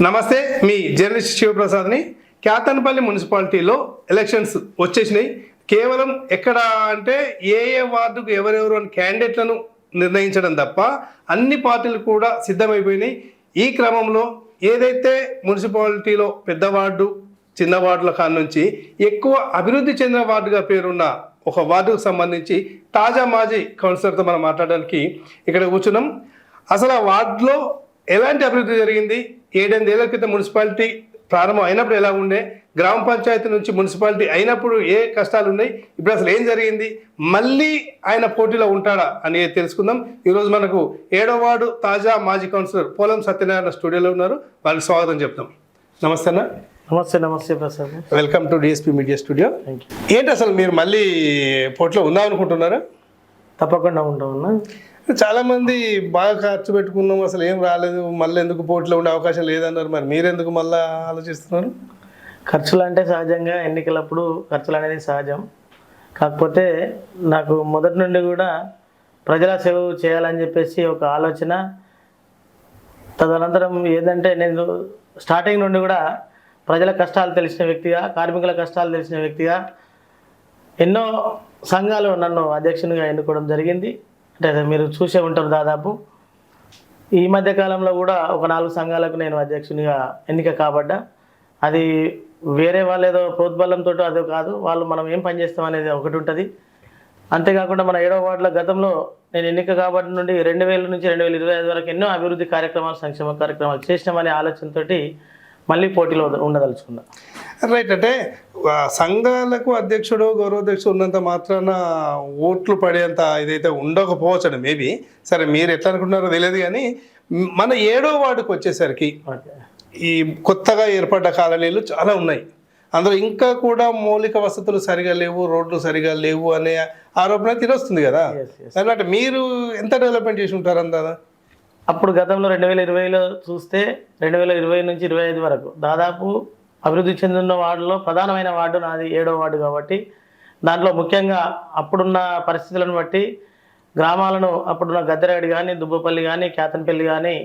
నమస్తే మీ జర్నలిస్ట్ శివప్రసాద్ని. క్యాతన్పల్లి మున్సిపాలిటీలో ఎలక్షన్స్ వచ్చేసినాయి. కేవలం ఎక్కడ అంటే ఏ ఏ వార్డుకు ఎవరెవరు అని క్యాండిడేట్లను నిర్ణయించడం తప్ప అన్ని పార్టీలు కూడా సిద్ధమైపోయినాయి. ఈ క్రమంలో ఏదైతే మున్సిపాలిటీలో పెద్ద వార్డు చిన్న వార్డుల కాడ నుంచి ఎక్కువ అభివృద్ధి చెందిన వార్డుగా పేరున్న ఒక వార్డుకు సంబంధించి తాజా మాజీ కౌన్సిలర్తో మనం మాట్లాడడానికి ఇక్కడ కూర్చున్నాం. అసలు ఆ వార్డులో ఎలాంటి అభివృద్ధి జరిగింది? ఏడెనిమిదేళ్ళ క్రితం మున్సిపాలిటీ ప్రారంభం అయినప్పుడు ఎలా ఉండే గ్రామ పంచాయతీ నుంచి మున్సిపాలిటీ అయినప్పుడు ఏ కష్టాలు ఉన్నాయి ఇప్పుడు అసలు ఏం జరిగింది మళ్ళీ ఆయన పోటీలో ఉంటాడా అనేది తెలుసుకుందాం. ఈరోజు మనకు ఏడో వార్డు తాజా మాజీ కౌన్సిలర్ పోలం సత్యనారాయణ స్టూడియోలో ఉన్నారు. వాళ్ళకి స్వాగతం చెప్తాం. నమస్తే అన్న. నమస్తే నమస్తే Prasad. Welcome to DSP media studio. ఏంటి అసలు మీరు మళ్ళీ పోటీలో ఉందాం అనుకుంటున్నారా తప్పకుండా ఉంటామన్నా చాలా మంది బాగా ఖర్చు పెట్టుకున్నాం అసలు ఏం రాలేదు మళ్ళీ ఎందుకు పోటీలో ఉండే అవకాశం లేదన్నారు. మరి మీరెందుకు మళ్ళీ ఆలోచిస్తున్నారు? ఖర్చులు అంటే సహజంగా ఎన్నికలప్పుడు ఖర్చులు అనేది సహజం. కాకపోతే నాకు మొదటి నుండి కూడా ప్రజల సేవ చేయాలని చెప్పేసి ఒక ఆలోచన. తదనంతరం ఏదంటే నేను స్టార్టింగ్ నుండి కూడా ప్రజల కష్టాలు తెలిసిన వ్యక్తిగా కార్మికుల కష్టాలు తెలిసిన వ్యక్తిగా ఎన్నో సంఘాలు నన్ను అధ్యక్షునిగా ఎన్నుకోవడం జరిగింది. అంటే మీరు చూసే ఉంటారు దాదాపు. ఈ మధ్య కాలంలో కూడా ఒక నాలుగు సంఘాలకు నేను అధ్యక్షునిగా ఎన్నిక కాబడ్డా. అది వేరే వాళ్ళు ఏదో ప్రోద్బలంతో అదో కాదు వాళ్ళు మనం ఏం పని చేస్తాం అనేది ఒకటి ఉంటుంది. అంతేకాకుండా మన ఏడవ వార్డులో గతంలో నేను ఎన్నిక కాబట్టి నుండి రెండు వేల నుంచి రెండు వేల ఇరవై ఐదు వరకు ఎన్నో అభివృద్ధి కార్యక్రమాలు సంక్షేమ కార్యక్రమాలు చేసినామనే ఆలోచనతోటి మళ్ళీ పోటీలో ఉండదలుచుకున్నా. రైట్ అంటే సంఘాలకు అధ్యక్షుడు గౌరవాధ్యక్షుడు ఉన్నంత మాత్రాన ఓట్లు పడేంత ఇదైతే ఉండకపోవచ్చు మేబీ. సరే మీరు ఎట్లా అనుకుంటున్నారో తెలియదు కానీ మన ఏడో వార్డుకు వచ్చేసరికి ఈ కొత్తగా ఏర్పడ్డ కాలనీలు చాలా ఉన్నాయి. అందులో ఇంకా కూడా మౌలిక వసతులు సరిగా లేవు రోడ్లు సరిగా లేవు అనే ఆరోపణ తినొస్తుంది కదా. అంటే మీరు ఎంత డెవలప్మెంట్ చేసి ఉంటారు అందా అప్పుడు గతంలో రెండు వేల ఇరవైలో చూస్తే రెండు వేల ఇరవై నుంచి ఇరవై ఐదు వరకు దాదాపు అభివృద్ధి చెందిన వార్డులో ప్రధానమైన వార్డు నాది ఏడో వార్డు కాబట్టి దాంట్లో ముఖ్యంగా అప్పుడున్న పరిస్థితులను బట్టి గ్రామాలను అప్పుడున్న గద్దెరాడి కానీ దుబ్బపల్లి కానీ కేతన్పల్లి కానీ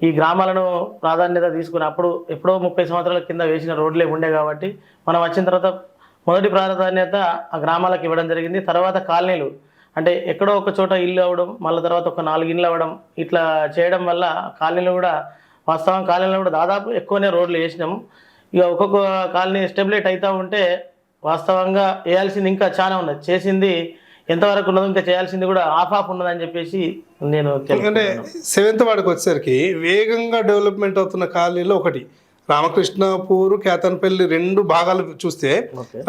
ఈ గ్రామాలను ప్రాధాన్యత తీసుకుని అప్పుడు ఎప్పుడో ముప్పై సంవత్సరాల కింద వేసిన రోడ్లే ఉండే కాబట్టి మనం వచ్చిన తర్వాత మొదటి ప్రాధాన్యత ఆ గ్రామాలకు ఇవ్వడం జరిగింది. తర్వాత కాలనీలు అంటే ఎక్కడో ఒక చోట ఇల్లు అవ్వడం మళ్ళీ తర్వాత ఒక నాలుగు ఇల్లు అవ్వడం ఇట్లా చేయడం వల్ల కాలనీలు కూడా వాస్తవం కాలనీలో కూడా దాదాపు ఎక్కువనే రోడ్లు వేసినాము. ఇక ఒక్కొక్క కాలనీ స్టెబిలేట్ అవుతూ ఉంటే వాస్తవంగా వేయాల్సింది ఇంకా చాలా ఉన్నది. చేసింది ఎంతవరకు ఉన్నదో ఇంకా చేయాల్సింది కూడా ఆఫ్ ఆఫ్ ఉన్నదని చెప్పేసి నేను అంటే. సెవెంత్ వార్డుకి వచ్చేసరికి వేగంగా డెవలప్మెంట్ అవుతున్న కాలనీలో ఒకటి. రామకృష్ణాపూర్ కేతన్పల్లి రెండు భాగాలు చూస్తే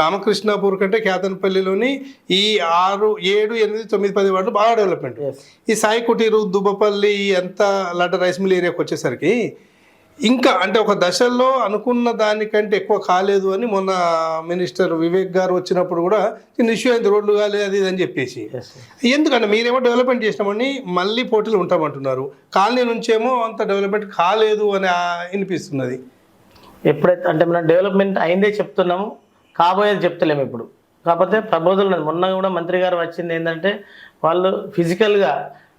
రామకృష్ణాపూర్ కంటే కేతన్పల్లిలోని ఈ ఆరు ఏడు ఎనిమిది తొమ్మిది పది వార్డులు బాగా డెవలప్మెంట్. ఈ సాయి కుటీరు దుబ్బపల్లి ఎంత లడ్డ రైస్ మిల్ ఏరియాకి వచ్చేసరికి ఇంకా అంటే ఒక దశల్లో అనుకున్న దానికంటే ఎక్కువ కాలేదు అని మొన్న మినిస్టర్ వివేక్ గారు వచ్చినప్పుడు కూడా చిన్న ఇష్యూ అయింది రోడ్లు కాలేదు అది ఇది అని చెప్పేసి. ఎందుకంటే మీరేమో డెవలప్మెంట్ చేసినామని మళ్ళీ పోటీలు ఉంటామంటున్నారు. కాలనీ నుంచేమో అంత డెవలప్మెంట్ కాలేదు అని వినిపిస్తున్నది ఎప్పుడైతే అంటే మనం డెవలప్మెంట్ అయిందే చెప్తున్నాము కాబోయేది చెప్తలేము ఇప్పుడు కాకపోతే ప్రబోధులు ఉన్నది. మొన్న కూడా మంత్రి గారు వచ్చింది ఏంటంటే వాళ్ళు ఫిజికల్గా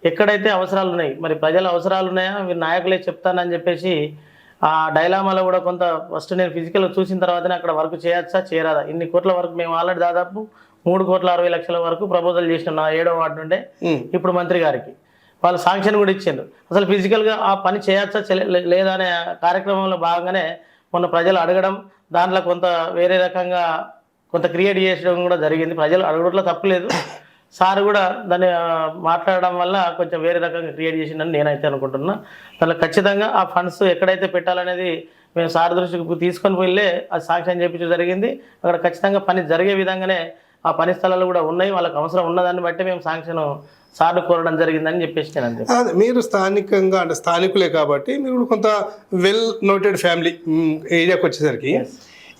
ఎక్కడైతే అవసరాలు ఉన్నాయి మరి ప్రజల అవసరాలు ఉన్నాయా మీరు నాయకులే చెప్తానని చెప్పేసి ఆ డైలామాలో కూడా కొంత ఫస్ట్ నేను ఫిజికల్గా చూసిన తర్వాతనే అక్కడ వర్క్ చేయొచ్చా చేయరాదా ఇన్ని కోట్ల వరకు మేము ఆల్రెడీ దాదాపు మూడు కోట్ల అరవై లక్షల వరకు ప్రపోజల్ చేసినాం నా ఏడో వార్డు నుండే. ఇప్పుడు మంత్రి గారికి వాళ్ళు శాంక్షన్ కూడా ఇచ్చిండ్రు అసలు ఫిజికల్గా ఆ పని చేయొచ్చా లేదా అనే కార్యక్రమంలో భాగంగానే మొన్న ప్రజలు అడగడం దాంట్లో కొంత వేరే రకంగా కొంత క్రియేట్ చేయడం కూడా జరిగింది. ప్రజలు అడగడంలో తప్పులేదు సార్ కూడా దాన్ని మాట్లాడడం వల్ల కొంచెం వేరే రకంగా క్రియేట్ చేసిందని నేనైతే అనుకుంటున్నా. దాంట్లో ఖచ్చితంగా ఆ ఫండ్స్ ఎక్కడైతే పెట్టాలనేది మేము సార్ దృష్టికి తీసుకొని వెళ్ళే అది సాంక్షన్ చేయించడం జరిగింది. అక్కడ ఖచ్చితంగా పని జరిగే విధంగానే ఆ పని స్థలాలు కూడా ఉన్నాయి. వాళ్ళకి అవసరం ఉన్నదాన్ని బట్టి మేము శాంక్షన్ సార్లు కోరడం జరిగిందని చెప్పేసి నేను అంతే. అదే మీరు స్థానికంగా అంటే స్థానికులే కాబట్టి మీరు కొంత వెల్ నోటెడ్ ఫ్యామిలీ ఏరియాకి వచ్చేసరికి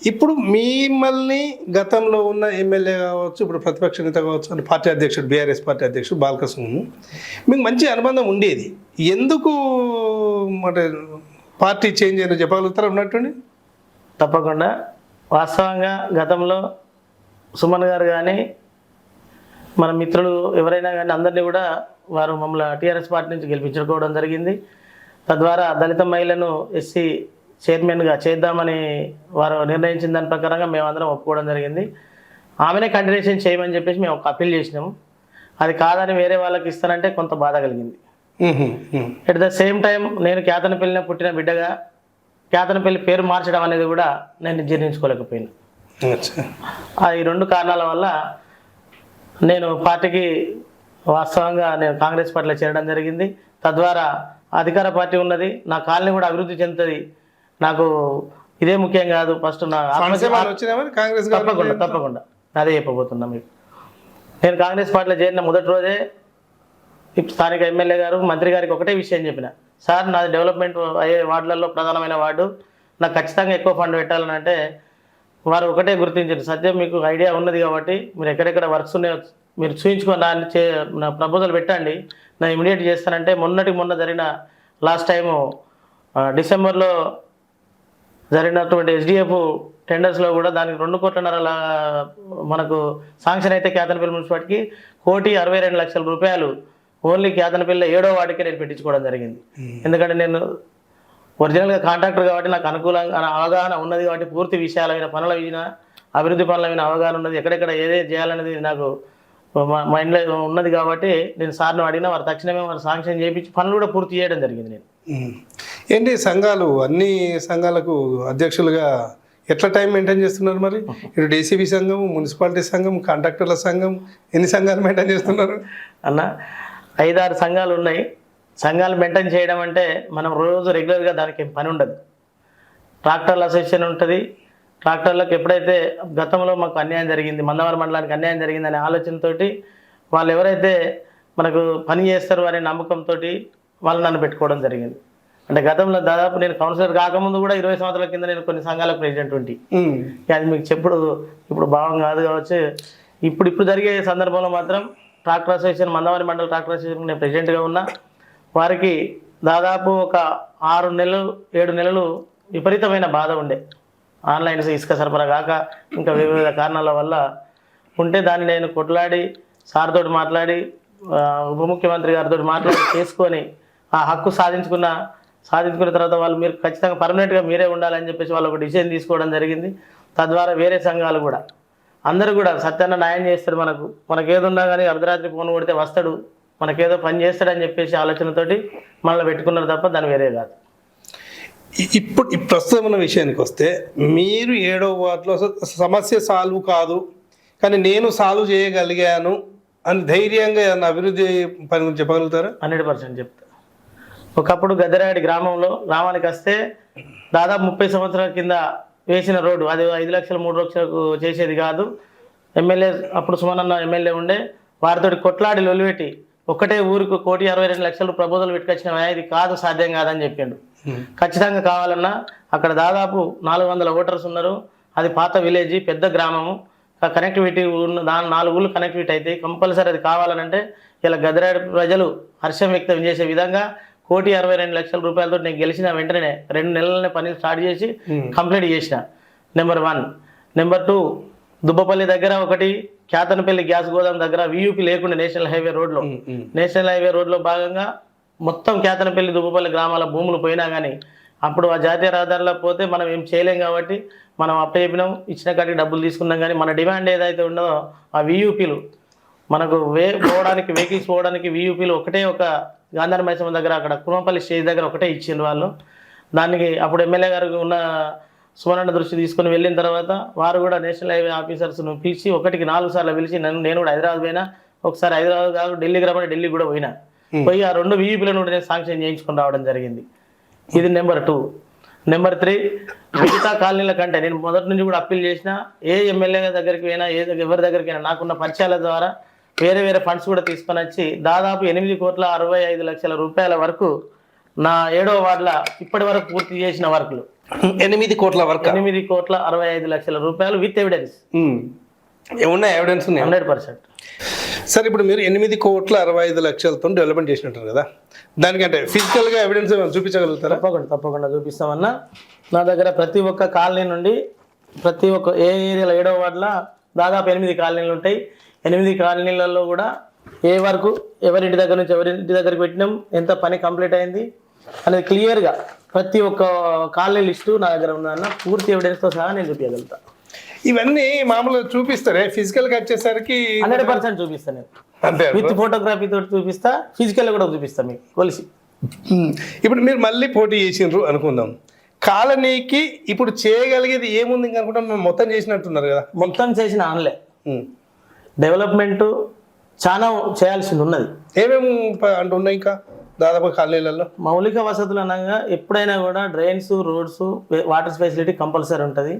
ఇప్పుడు మిమ్మల్ని గతంలో ఉన్న ఎమ్మెల్యే కావచ్చు ఇప్పుడు ప్రతిపక్ష నేత కావచ్చు అంటే పార్టీ అధ్యక్షుడు బీఆర్ఎస్ పార్టీ అధ్యక్షుడు బాలకృష్ణ మీకు మంచి అనుబంధం ఉండేది. ఎందుకు అంటే పార్టీ చేంజ్ అయినా చెప్పగలుగుతారా ఉన్నట్టుండి? తప్పకుండా. వాస్తవంగా గతంలో సుమన్ గారు కానీ మన మిత్రులు ఎవరైనా కానీ అందరినీ కూడా వారు మమ్మల్ని టీఆర్ఎస్ పార్టీ నుంచి గెలిపించుకోవడం జరిగింది. తద్వారా దళిత మహిళను ఎస్సీ చైర్మన్గా చేద్దామని వారు నిర్ణయించిన దాని ప్రకారంగా మేమందరం ఒప్పుకోవడం జరిగింది. ఆమెనే కంటిన్యూషన్ చేయమని చెప్పేసి మేము ఒక అప్పీల్ చేసినాము అది కాదని వేరే వాళ్ళకి ఇస్తానంటే కొంత బాధ కలిగింది. ఎట్ ద సేమ్ టైం నేను కేతనపల్లిన పుట్టిన బిడ్డగా కేతనపల్లి పేరు మార్చడం అనేది కూడా నేను జీర్ణించుకోలేకపోయాను ఈ రెండు కారణాల వల్ల నేను పార్టీకి వాస్తవంగా నేను కాంగ్రెస్ పార్టీలో చేరడం జరిగింది. తద్వారా అధికార పార్టీ ఉన్నది నా కాలనీ కూడా అభివృద్ధి చెందుతుంది. నాకు ఇదే ముఖ్యం కాదు ఫస్ట్ నా కాంగ్రెస్ తప్పకుండా తప్పకుండా. అదే చెప్పబోతున్నా మీకు. నేను కాంగ్రెస్ పార్టీలో చేరిన మొదటి రోజే స్థానిక ఎమ్మెల్యే గారు మంత్రి గారికి ఒకటే విషయం చెప్పిన. సార్ నాది డెవలప్మెంట్ అయ్యే వార్డులలో ప్రధానమైన వార్డు. నాకు ఖచ్చితంగా ఎక్కువ ఫండ్ పెట్టాలని అంటే వారు ఒకటే గుర్తించారు సత్యం మీకు ఐడియా ఉన్నది కాబట్టి మీరు ఎక్కడెక్కడ వర్క్స్ ఉన్నాయో మీరు చూయించుకొని దాన్ని చే నా ప్రపోజల్ పెట్టండి. నేను ఇమీడియట్ చేస్తానంటే మొన్నటి మొన్న జరిగిన లాస్ట్ టైము డిసెంబర్లో జరిగినటువంటి ఎస్డిఎఫ్ టెండర్స్లో కూడా దానికి రెండు కోట్లన్నర మనకు శాంక్షన్ అయితే కేతనపల్లి మున్సిపాలిటీకి కోటి అరవై రెండు లక్షల రూపాయలు ఓన్లీ కేతనపల్లి ఏడో వాడికే నేను పెట్టించుకోవడం జరిగింది. ఎందుకంటే నేను ఒరిజినల్గా కాంట్రాక్టర్ కాబట్టి నాకు అనుకూలంగా అవగాహన ఉన్నది కాబట్టి పూర్తి విషయాలైన పనుల మీద అభివృద్ధి పనుల మీద అవగాహన ఉన్నది. ఎక్కడెక్కడ ఏదే చేయాలనేది నాకు మైండ్లో ఉన్నది కాబట్టి నేను సార్ను అడిగినా వారు తక్షణమే వారు శాంక్షన్ చేయించి పనులు కూడా పూర్తి చేయడం జరిగింది నేను. ఏంటి సంఘాలు? అన్ని సంఘాలకు అధ్యక్షులుగా ఎట్లా టైం మెయింటైన్ చేస్తున్నారు మరి? ఇటు డీసీబీ సంఘం మున్సిపాలిటీ సంఘం కాంట్రాక్టర్ల సంఘం ఎన్ని సంఘాలు మెయింటైన్ చేస్తున్నారు? అన్న ఐదారు సంఘాలు ఉన్నాయి. సంఘాలు మెయింటైన్ చేయడం అంటే మనం రోజు రెగ్యులర్గా దానికి ఏం పని ఉండదు. ట్రాక్టర్ల అసోసియేషన్ ఉంటుంది. ట్రాక్టర్లకు ఎప్పుడైతే గతంలో మాకు అన్యాయం జరిగింది మందవరం మండలానికి అన్యాయం జరిగిందనే ఆలోచనతోటి వాళ్ళు ఎవరైతే మనకు పని చేస్తారు అనే నమ్మకంతో వాళ్ళు నన్ను పెట్టుకోవడం జరిగింది. అంటే గతంలో దాదాపు నేను కౌన్సిలర్ కాకముందు కూడా ఇరవై సంవత్సరాల కింద నేను కొన్ని సంఘాలకు ప్రెసిడెంట్ ఉంటి. అది మీకు చెప్పుడు ఇప్పుడు భావం కాదు కావచ్చు. ఇప్పుడు ఇప్పుడు జరిగే సందర్భంలో మాత్రం ట్రాక్టర్ అసోసియేషన్ మందవారి మండల ట్రాక్టర్ అసోసియేషన్ నేను ప్రెసిడెంట్గా ఉన్నా. వారికి దాదాపు ఒక ఆరు నెలలు ఏడు నెలలు విపరీతమైన బాధ ఉండే. ఆన్లైన్ ఇసుక సరఫరా కాక ఇంకా వివిధ కారణాల వల్ల ఉంటే దాన్ని నేను కొట్లాడి సార్ తోటి మాట్లాడి ఉప ముఖ్యమంత్రి గారితో మాట్లాడి చేసుకొని ఆ హక్కు సాధించుకున్న సాధించుకున్న తర్వాత వాళ్ళు మీరు ఖచ్చితంగా పర్మనెంట్గా మీరే ఉండాలని చెప్పేసి వాళ్ళు ఒక డిసిజన్ తీసుకోవడం జరిగింది. తద్వారా వేరే సంఘాలు కూడా. అందరూ కూడా సత్యాన్న న్యాయం చేస్తారు మనకు. మనకు ఏదున్నా కానీ అర్ధరాత్రి ఫోన్ కొడితే వస్తాడు. మనకేదో పని చేస్తాడని చెప్పేసి ఆలోచనతోటి మనల్ని పెట్టుకున్నారు తప్ప దాని వేరే కాదు. ఇప్పుడు ప్రస్తుతం ఉన్న విషయానికి వస్తే మీరు ఏడో వార్డులో సమస్య సాల్వ్ కాదు కానీ నేను సాల్వ్ చేయగలిగాను అని ధైర్యంగా ఏదన్నా అభివృద్ధి పని గురించి చెప్పగలుగుతారా? హండ్రెడ్ పర్సెంట్ చెప్తా. ఒకప్పుడు గద్దెరాడి గ్రామంలో గ్రామానికి వస్తే దాదాపు ముప్పై సంవత్సరాల కింద వేసిన రోడ్డు అది ఐదు లక్షలు మూడు లక్షలకు చేసేది కాదు. ఎమ్మెల్యే అప్పుడు సుమనన్న ఎమ్మెల్యే ఉండే వారితోటి కొట్లాడి లొలిపెట్టి ఒక్కటే ఊరికి కోటి అరవై రెండు లక్షలు ప్రపోజల్ పెట్టుకొచ్చిన ఇది కాదు సాధ్యం కాదని చెప్పిండు. ఖచ్చితంగా కావాలన్నా అక్కడ దాదాపు నాలుగు వందల ఓటర్స్ ఉన్నారు. అది పాత విలేజ్ పెద్ద గ్రామము. కనెక్టివిటీ ఉన్న దాని నాలుగు ఊళ్ళు కనెక్టివిటీ అయితే కంపల్సరీ అది కావాలనంటే ఇలా గదిరాడి ప్రజలు హర్షం వ్యక్తం చేసే విధంగా కోటి అరవై రెండు లక్షల రూపాయలతో నేను గెలిచిన వెంటనే రెండు నెలలనే పని స్టార్ట్ చేసి కంప్లీట్ చేసిన. Number one number two Dubbapalli దగ్గర ఒకటి కేతనపల్లి గ్యాస్ గోదాం దగ్గర వియూపీ లేకుండా నేషనల్ హైవే రోడ్లో. నేషనల్ హైవే రోడ్లో భాగంగా మొత్తం కేతనపల్లి దుబ్బపల్లి గ్రామాల భూములు పోయినా కానీ అప్పుడు ఆ జాతీయ రహదారిలో పోతే మనం ఏం చేయలేం కాబట్టి మనం అప్పచెప్పినాం ఇచ్చిన కాడికి డబ్బులు తీసుకున్నాం కానీ మన డిమాండ్ ఏదైతే ఉన్నదో ఆ వియూపీలు మనకు వే పోవడానికి వెహికల్స్ పోవడానికి వియూపీలు ఒకటే ఒక గాంధార మైసమ్మ దగ్గర అక్కడ కుమపల్లి స్టేజ్ దగ్గర ఒకటే ఇచ్చిండ్రు వాళ్ళు. దానికి అప్పుడు ఎమ్మెల్యే గారు ఉన్న సుమనన్న దృష్టి తీసుకొని వెళ్ళిన తర్వాత వారు కూడా నేషనల్ హైవే ఆఫీసర్స్ను పిలిచి ఒకటికి నాలుగు సార్లు పిలిచి నన్ను నేను కూడా హైదరాబాద్ పోయినా. ఒకసారి హైదరాబాద్ కాదు ఢిల్లీకి రమ్మని ఢిల్లీ కూడా పోయినా. పోయి ఆ రెండు విఈపీలను కూడా నేను శాంక్షన్ చేయించుకొని రావడం జరిగింది. ఇది నెంబర్ టూ. నెంబర్ త్రీ మిగతా కాలనీల కంటే నేను మొదటి నుంచి కూడా అప్పీల్ చేసిన ఏ ఎమ్మెల్యే దగ్గరికి అయినా ఏ ఎవరి దగ్గరికి అయినా నాకున్న పరిచయాల ద్వారా వేరే వేరే ఫండ్స్ కూడా తీసుకొని వచ్చి దాదాపు ఎనిమిది కోట్ల అరవై ఐదు లక్షల రూపాయల వరకు నా ఏడో వార్డుల ఇప్పటి వరకు పూర్తి చేసిన వర్కులు. ఎనిమిది కోట్ల వర్క్. ఎనిమిది కోట్ల అరవై ఐదు లక్షల రూపాయలు విత్ ఎవిడెన్స్ ఏమన్నా ఎవిడెన్స్ ఉన్నాయి? Hundred percent. సార్ ఇప్పుడు మీరు ఎనిమిది కోట్ల అరవై ఐదు లక్షలతో డెవలప్మెంట్ చేసినట్టు కదా. దానికంటే ఫిజికల్గా ఎవిడెన్స్ చూపించగలుగుతారా? తప్పకుండా తప్పకుండా చూపిస్తామన్నా. నా దగ్గర ప్రతి ఒక్క కాలనీ నుండి ప్రతి ఒక్క ఏ ఏరియాలో ఏడవ వార్డులో దాదాపు ఎనిమిది కాలనీలు ఉంటాయి. ఎనిమిది కాలనీలలో కూడా ఏ వరకు ఎవరింటి దగ్గర నుంచి ఎవరింటి దగ్గరికి పెట్టినాం ఎంత పని కంప్లీట్ అయింది అనేది క్లియర్గా ప్రతి ఒక్క కాలనీ లిస్టు నా దగ్గర ఉందన్న పూర్తి ఎవిడెన్స్తో సహా నేను చూపించగలుగుతా ఇవన్నీ మామూలుగా చూపిస్తారే? ఫిజికల్గా వచ్చేసరికి హండ్రెడ్ పర్సెంట్ చూపిస్తాను నేను. విత్ ఫోటోగ్రఫీ తోటి చూపిస్తా ఫిజికల్ కూడా చూపిస్తా మీకు కొలిసి. ఇప్పుడు మీరు మళ్ళీ పోటీ చేసిండ్రు అనుకుందాం. కాలనీకి ఇప్పుడు చేయగలిగేది ఏముంది ఇంకా అనుకుంటా మేము మొత్తం చేసినట్టున్నారు కదా. మొత్తం చేసిన ఆన్లే. డెవలప్మెంట్ చాలా చేయాల్సింది ఉన్నది. ఏమేమి అంటే ఉన్నాయి ఇంకా? దాదాపు కాలనీలలో? మౌలిక వసతులు అనగా ఎప్పుడైనా కూడా drains roads water facility compulsory ఉంటుంది.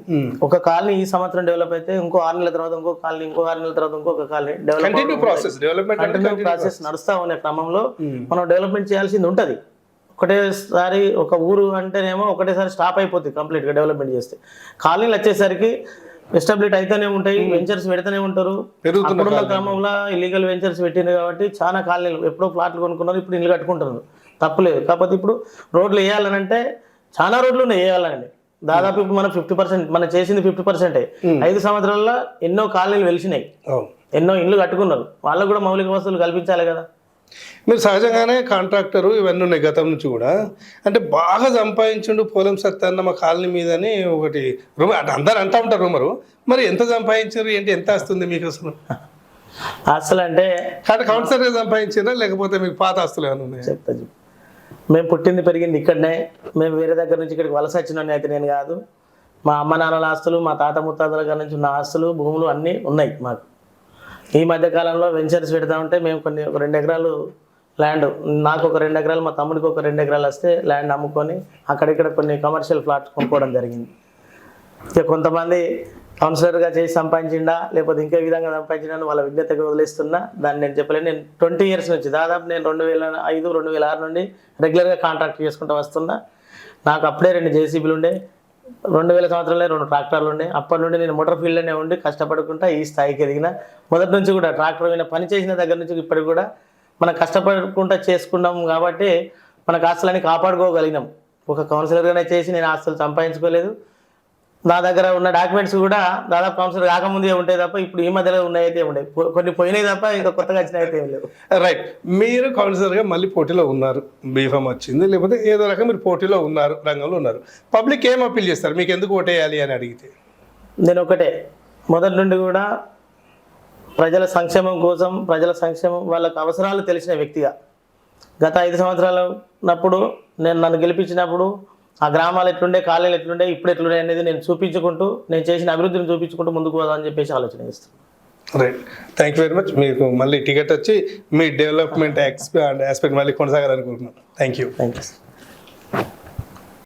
ఒక కాలనీ ఈ సంవత్సరం డెవలప్ అయితే ఇంకో ఆరు నెలల తర్వాత ఇంకో కాలనీ ఇంకో ఆరు నెలల తర్వాత ఇంకొక colony develop process development continue process నడుస్తా ఉన్న క్రమంలో. మనం డెవలప్మెంట్ చేయాల్సింది ఉంటుంది. ఒకటేసారి ఒక ఊరు అంటేనేమో ఒకటేసారి స్టాప్ అయిపోతుంది కంప్లీట్గా డెవలప్మెంట్ చేస్తే. కాలనీలు వచ్చేసరికి ఎస్టాబ్లిట్ అయితేనే ఉంటాయి వెంచర్స్ పెడితేనే ఉంటారు. అప్పుడున్న క్రమంలో ఇల్లీగల్ వెంచర్స్ పెట్టింది కాబట్టి చాలా కాలనీలు ఎప్పుడో ప్లాట్లు కొనుక్కున్నారు ఇప్పుడు ఇల్లు కట్టుకుంటున్నారు. తప్పులేదు కాకపోతే ఇప్పుడు రోడ్లు వేయాలనంటే చాలా రోడ్లు ఉన్నాయి వేయాలని దాదాపు ఇప్పుడు మనం ఫిఫ్టీ పర్సెంట్ మనం చేసింది ఫిఫ్టీ పర్సెంటే ఐదు సంవత్సరాల్లో ఎన్నో కాలనీలు వెలిసినాయి. ఎన్నో ఇండ్లు కట్టుకున్నారు. వాళ్ళకు కూడా మౌలిక వసతులు కల్పించాలి కదా. మీరు సహజంగానే కాంట్రాక్టరు ఇవన్నీ ఉన్నాయి గతం నుంచి కూడా. అంటే బాగా సంపాదించుండు పోలం సత్తన్న మా కాలనీ మీదని ఒకటి రూమర్ అంటే అందరు అంటా ఉంటారు రూమరు. మరి ఎంత సంపాదించారు? ఏంటి? ఎంత వస్తుంది మీకు అసలు? అసలు అంటే కానీ కౌన్సిలర్గా సంపాదించారా? లేకపోతే మీకు పాత ఆస్తులు ఏమైనా ఉన్నాయా? చెప్తా మేము పుట్టింది పెరిగింది ఇక్కడనే. మేము వేరే దగ్గర నుంచి ఇక్కడికి వలస వచ్చిన అయితే నేను కాదు. మా అమ్మ నాన్నల ఆస్తులు మా తాత ముత్తాతల దగ్గర నుంచి ఉన్న ఆస్తులు భూములు అన్నీ ఉన్నాయి మాకు. ఈ మధ్య కాలంలో వెంచర్స్ పెడతా ఉంటే మేము కొన్ని ఒక రెండు ఎకరాలు ల్యాండ్ నాకు ఒక రెండు ఎకరాలు మా తమ్ముడికి ఒక రెండు ఎకరాలు వస్తే ల్యాండ్ అమ్ముకొని అక్కడిక్కడ కొన్ని కమర్షియల్ ఫ్లాట్ కొనుక్కోవడం జరిగింది. ఇక కొంతమంది కౌన్సిలర్గా చేసి సంపాదించిండా లేకపోతే ఇంకే విధంగా సంపాదించినా వాళ్ళ విజ్ఞతగా వదిలేస్తున్నా దాన్ని నేను చెప్పలేను. నేను ట్వంటీ ఇయర్స్ నుంచి దాదాపు నేను రెండు వేల ఐదు రెండు వేల ఆరు నుండి రెగ్యులర్గా కాంట్రాక్ట్ చేసుకుంటూ వస్తున్నా. నాకు అప్పుడే రెండు జేసీబీలు ఉండే. రెండు వేల సంవత్సరంలో రెండు ట్రాక్టర్లు ఉండే. అప్పటి నుండి నేను మోటార్ ఫీల్డ్లోనే ఉండి కష్టపడుకుంటా ఈ స్థాయికి ఎదిగిన. మొదటి నుంచి కూడా ట్రాక్టర్ మీద పని చేసిన దగ్గర నుంచి ఇప్పటికి కూడా మనం కష్టపడుకుంటా చేసుకున్నాం కాబట్టి మన ఆస్తులని కాపాడుకోగలిగినాం. ఒక కౌన్సిలర్గానే చేసి నేను ఆస్తులు సంపాదించుకోలేదు. నా దగ్గర ఉన్న డాక్యుమెంట్స్ కూడా దాదాపు కౌన్సిలర్ కాకముందే ఉంటాయి తప్ప ఇప్పుడు ఈ మధ్యలో ఉన్నాయితే ఉండే కొన్ని పోయినాయి తప్ప ఇంకా కొత్తగా వచ్చినాయి ఏం లేవు. రైట్ మీరు కౌన్సిలర్గా మళ్ళీ పోటీలో ఉన్నారు. బీఫామ్ వచ్చింది లేకపోతే ఏదో రకం మీరు పోటీలో ఉన్నారు రంగంలో ఉన్నారు. పబ్లిక్ ఏం అప్పీల్ చేస్తారు? మీకు ఎందుకు ఓటేయాలి అని అడిగితే. నేను ఒకటే. మొదటి నుండి కూడా ప్రజల సంక్షేమం కోసం ప్రజల సంక్షేమం వాళ్ళకి అవసరాలు తెలిసిన వ్యక్తిగా. గత ఐదు సంవత్సరాల నప్పుడు నేను నన్ను గెలిపించినప్పుడు ఆ గ్రామాలు ఎట్లుండే కాలనీలు ఎట్లుండే ఇప్పుడు ఎట్లుండే అనేది నేను చూపించుకుంటూ నేను చేసిన అభివృద్ధిని చూపించుకుంటూ ముందుకు పోదామని చెప్పేసి ఆలోచన చేస్తాను right thank you very much మీకు మళ్ళీ టికెట్ వచ్చి మీ డెవలప్మెంట్ ఎక్స్పెక్ట్ మళ్ళీ కొనసాగాలనుకుంటున్నాను. Thank you thank you